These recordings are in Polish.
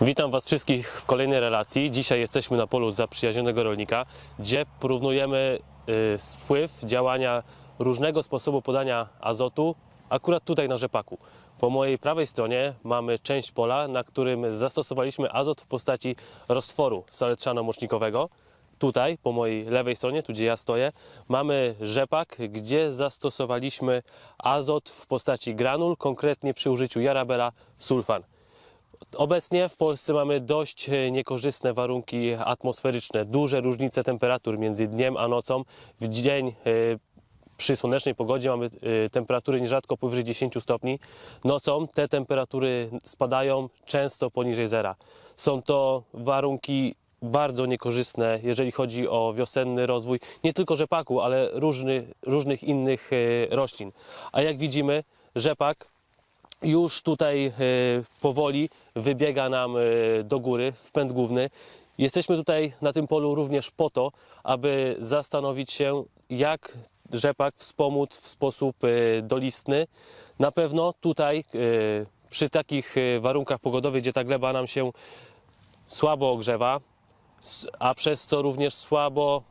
Witam Was wszystkich w kolejnej relacji. Dzisiaj jesteśmy na polu zaprzyjaźnionego rolnika, gdzie porównujemy y, wpływ działania różnego sposobu podania azotu, akurat tutaj na rzepaku. Po mojej prawej stronie mamy część pola, na którym zastosowaliśmy azot w postaci roztworu saletrzano-mocznikowego. Tutaj, po mojej lewej stronie, tu gdzie ja stoję, mamy rzepak, gdzie zastosowaliśmy azot w postaci granul, konkretnie przy użyciu Jarabela sulfan. Obecnie w Polsce mamy dość e, niekorzystne warunki atmosferyczne, duże różnice temperatur między dniem a nocą. W dzień e, przy słonecznej pogodzie mamy e, temperatury nierzadko powyżej 10 stopni. Nocą te temperatury spadają często poniżej zera. Są to warunki bardzo niekorzystne, jeżeli chodzi o wiosenny rozwój nie tylko rzepaku, ale różny, różnych innych roślin. A jak widzimy, rzepak już tutaj e, powoli wybiega nam e, do góry w pęd główny. Jesteśmy tutaj na tym polu również po to, aby zastanowić się, jak rzepak wspomóc w sposób e, dolistny. Na pewno tutaj przy takich warunkach pogodowych, gdzie ta gleba nam się słabo ogrzewa, a przez co również słabo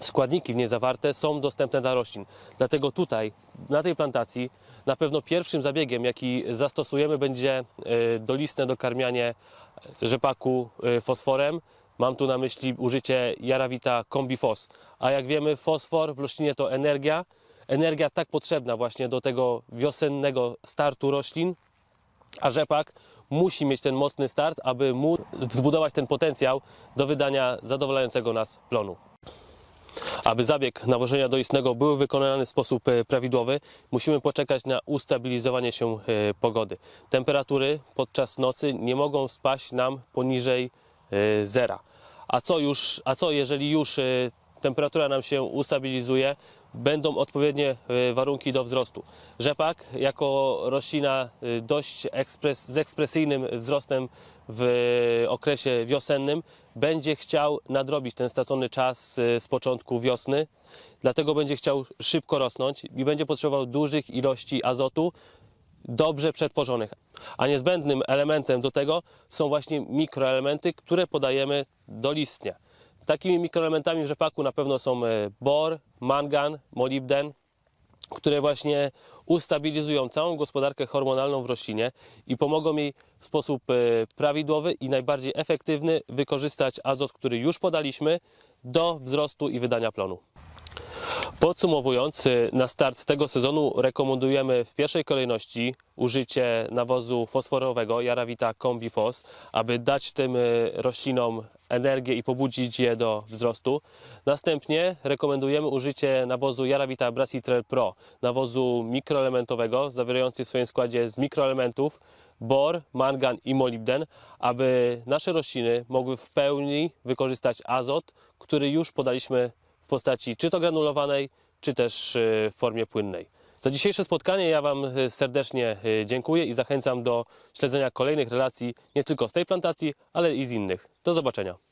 składniki w niej zawarte są dostępne dla roślin. Dlatego tutaj, na tej plantacji, na pewno pierwszym zabiegiem, jaki zastosujemy, będzie e, dolistne dokarmianie rzepaku e, fosforem. Mam tu na myśli użycie Jarawita Kombifos. A jak wiemy, fosfor w roślinie to energia. Energia tak potrzebna właśnie do tego wiosennego startu roślin, a rzepak musi mieć ten mocny start, aby móc zbudować ten potencjał do wydania zadowalającego nas plonu. Aby zabieg nawożenia doistnego był wykonany w sposób e, prawidłowy, musimy poczekać na ustabilizowanie się e, pogody. Temperatury podczas nocy nie mogą spaść nam poniżej e, zera. A co, już, a co jeżeli już temperatura nam się ustabilizuje, będą odpowiednie e, warunki do wzrostu. Rzepak jako roślina e, dość ekspres, z ekspresyjnym wzrostem w okresie wiosennym będzie chciał nadrobić ten stracony czas e, z początku wiosny, dlatego będzie chciał szybko rosnąć i będzie potrzebował dużych ilości azotu, dobrze przetworzonych. A niezbędnym elementem do tego są właśnie mikroelementy, które podajemy dolistnie. Takimi mikroelementami w rzepaku na pewno są e, bor, mangan, molibden, które właśnie ustabilizują całą gospodarkę hormonalną w roślinie i pomogą jej w sposób e, prawidłowy i najbardziej efektywny wykorzystać azot, który już podaliśmy do wzrostu i wydania plonu. Podsumowując, na start tego sezonu rekomendujemy w pierwszej kolejności użycie nawozu fosforowego Jarawita Combifos, aby dać tym y, roślinom energię i pobudzić je do wzrostu. Następnie rekomendujemy użycie nawozu Jarawita Brasitrel Pro, nawozu mikroelementowego zawierający w swoim składzie z mikroelementów bor, mangan i molibden, aby nasze rośliny mogły w pełni wykorzystać azot, który już podaliśmy postaci czy to granulowanej, czy też y, w formie płynnej. Za dzisiejsze spotkanie ja Wam y, serdecznie y, dziękuję i zachęcam do śledzenia kolejnych relacji nie tylko z tej plantacji, ale i z innych. Do zobaczenia.